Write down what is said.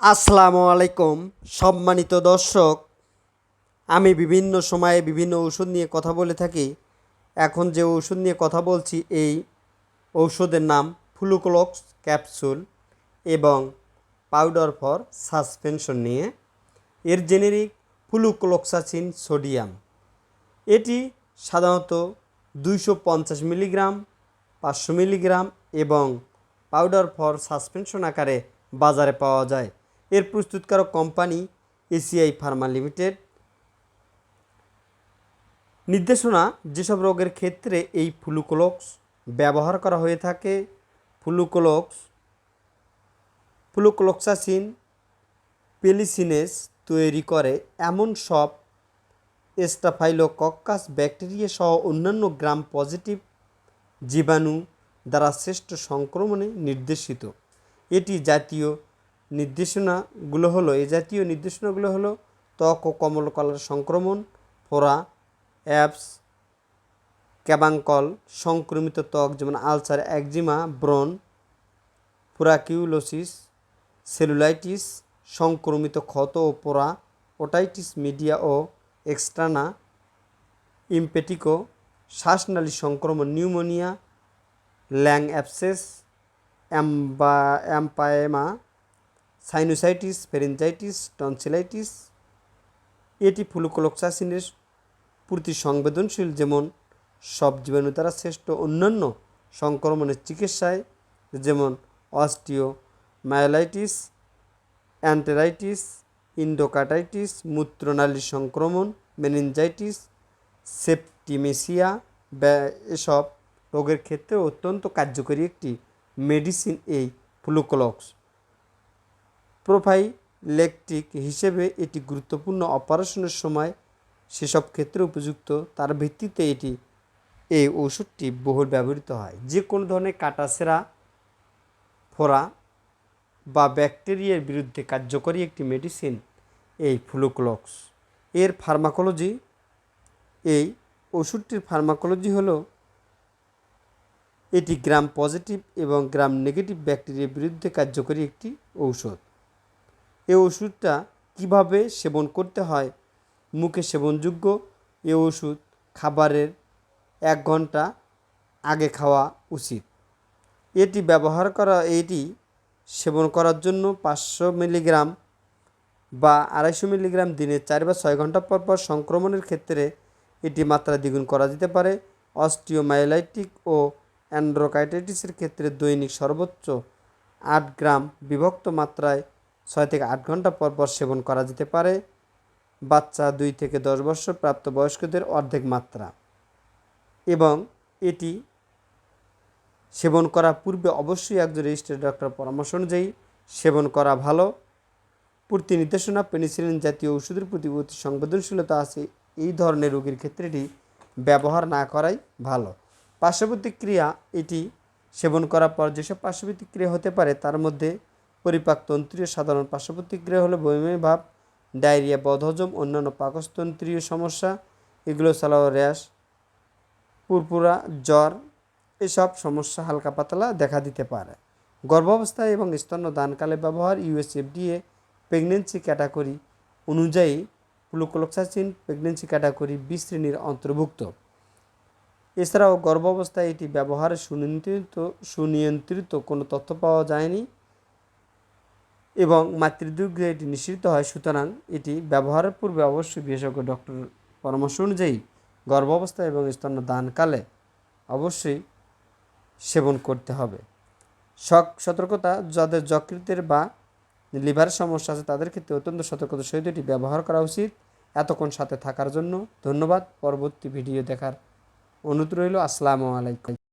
আসসালামু আলাইকুম, সম্মানিত দর্শক। আমি বিভিন্ন সময়ে বিভিন্ন ওষুধ নিয়ে কথা বলে থাকি। এখন যে ওষুধ নিয়ে কথা বলছি, এই ঔষধের নাম ফ্লুকোলক্স ক্যাপসুল এবং পাউডার ফর সাসপেনশন নিয়ে। এর জেনেরিক ফ্লুকোলক্সাসিন সোডিয়াম। এটি সাধারণত দুইশো পঞ্চাশ মিলিগ্রাম, পাঁচশো মিলিগ্রাম এবং পাউডার ফর সাসপেনশন আকারে বাজারে পাওয়া যায়। এর প্রস্তুতকারক কোম্পানি এসিআই ফার্মা লিমিটেড। নির্দেশনা, যেসব রোগের ক্ষেত্রে এই ফ্লুকোলক্স ব্যবহার করা হয়ে থাকে, ফ্লুকোলক্স, ফ্লুকোলক্সাসিন, পেলিসিনেস তৈরি করে এমন সব স্টাফাইলোকক্কাস ব্যাকটেরিয়া সহ অন্যান্য গ্রাম পজিটিভ জীবাণু দ্বারা শ্রেষ্ঠ সংক্রমণে নির্দেশিত। এটি জাতীয় নির্দেশনাগুলো হলো, এই জাতীয় নির্দেশনাগুলো হলো ত্বক ও কমলকলার সংক্রমণ, ফোড়া অ্যাপস ক্যাবাঙ্কল, সংক্রমিত ত্বক যেমন আলসার, একজিমা ব্রন ফুরাকিউলোসিস সেলুলাইটিস, সংক্রমিত ক্ষত ও পোড়া, ওটাইটিস মিডিয়া ও এক্সট্রানা, ইম্পেটিকো, শ্বাসনালী সংক্রমণ, নিউমোনিয়া, ল্যাং অ্যাপসেস অ্যাম্বা, অ্যাম্পায়েমা সাইনোসাইটিস ফেরেঞ্জাইটিস টনসিলাইটিস এটি ফ্লুকোলক্সাসিনের প্রতি সংবেদনশীল, যেমন সব জীবাণু দ্বারা শ্রেষ্ঠ, অন্যান্য সংক্রমণের চিকিৎসায়, যেমন অস্টিও, মায়োলাইটিস অ্যান্টেরাইটিস ইন্ডোকাটাইটিস মূত্রনালীর সংক্রমণ, মেনিনজাইটিস, সেপটিমেসিয়া এসব রোগের ক্ষেত্রে অত্যন্ত কার্যকরী একটি মেডিসিন এই ফ্লুকোলক্স। প্রোফাইলেকটিক হিসেবে এটি গুরুত্বপূর্ণ অপারেশনের সময় সেসব ক্ষেত্রে উপযুক্ত। তার ভিত্তিতে এটি এই ওষুধটি বহুল ব্যবহৃত হয়। যে কোনো ধরনের কাটাছেরা ফোড়া বা ব্যাকটেরিয়ার বিরুদ্ধে কার্যকরী একটি মেডিসিন, এই ফ্লুক্লক্স। এর ফার্মাকোলজি, এই ওষুধটির ফার্মাকোলজি হলো এটি গ্রাম পজিটিভ এবং গ্রাম নেগেটিভ ব্যাকটেরিয়ার বিরুদ্ধে কার্যকরী একটি ঔষধ। এই ওষুধটা কীভাবে সেবন করতে হয়? মুখে সেবনযোগ্য এ ওষুধ খাবারের এক ঘণ্টা আগে খাওয়া উচিত। এটি ব্যবহার করা, এটি সেবন করার জন্য পাঁচশো মিলিগ্রাম বা আড়াইশো মিলিগ্রাম দিনে চার বা ছয় ঘণ্টা পর পর সংক্রমণের ক্ষেত্রে এটি মাত্রা দ্বিগুণ করা যেতে পারে। অস্টিওমাইলাইটিক ও অ্যান্ড্রোকাইটাইটিসের ক্ষেত্রে দৈনিক সর্বোচ্চ আট গ্রাম বিভক্ত মাত্রায় ছয় থেকে আট ঘণ্টা পর পর সেবন করা যেতে পারে। বাচ্চা দুই থেকে দশ বছর প্রাপ্ত বয়স্কদের অর্ধেক মাত্রা। এবং এটি সেবন করার পূর্বে অবশ্যই একজন রেজিস্টার্ড ডক্টর পরামর্শ অনুযায়ী সেবন করা ভালো। পূর্তি নির্দেশনা, পেনিসিলিন জাতীয় ওষুধের প্রতি অতি সংবেদনশীলতা আছে। এই ধরনের রোগীর ক্ষেত্রে এটি ব্যবহার না করাই ভালো। পার্শ্বপ্রতিক্রিয়া, এটি সেবন করার পর যেসব পার্শ্বপ্রতিক্রিয়া হতে পারে তার মধ্যে পরিপাকতন্ত্রীয় সাধারণ পার্শ্বপ্রতিক্রিয়া হলো বমি ভাব ডায়রিয়া, বদহজম, অন্যান্য পাকস্থন্ত্রীয় সমস্যা, এগুলো ছাড়াও র্যাশ, পুরপুরা, জ্বর, এসব সমস্যা হালকা পাতলা দেখা দিতে পারে। গর্ভাবস্থায় এবং স্তন্যদানকালে ব্যবহার ইউএসএফডিএ প্রেগনেন্সি ক্যাটাগরি অনুযায়ী গ্লুকোলক্সাসিন প্রেগনেন্সি ক্যাটাগরি বি শ্রেণির অন্তর্ভুক্ত। এছাড়াও গর্ভাবস্থায় এটি ব্যবহারে সুনিয়ন্ত্রিত সুনিয়ন্ত্রিত কোনো তথ্য পাওয়া যায়নি। এবং মাতৃদুগ্ধে এটি নিশ্চিত হয়। সুতরাং এটি ব্যবহারের পূর্বে অবশ্যই বিশেষজ্ঞ ডক্টর পরামর্শ অনুযায়ী গর্ভাবস্থা এবং স্তন্যদানকালে অবশ্যই সেবন করতে হবে। শক সতর্কতা যাদের যকৃতের বা লিভারের সমস্যা আছে তাদের ক্ষেত্রে অত্যন্ত সতর্কতার সহিত এটি ব্যবহার করা উচিত। এতক্ষণ সাথে থাকার জন্য ধন্যবাদ। পরবর্তী ভিডিও দেখার অনুরোধ রইল। আসসালামু আলাইকুম।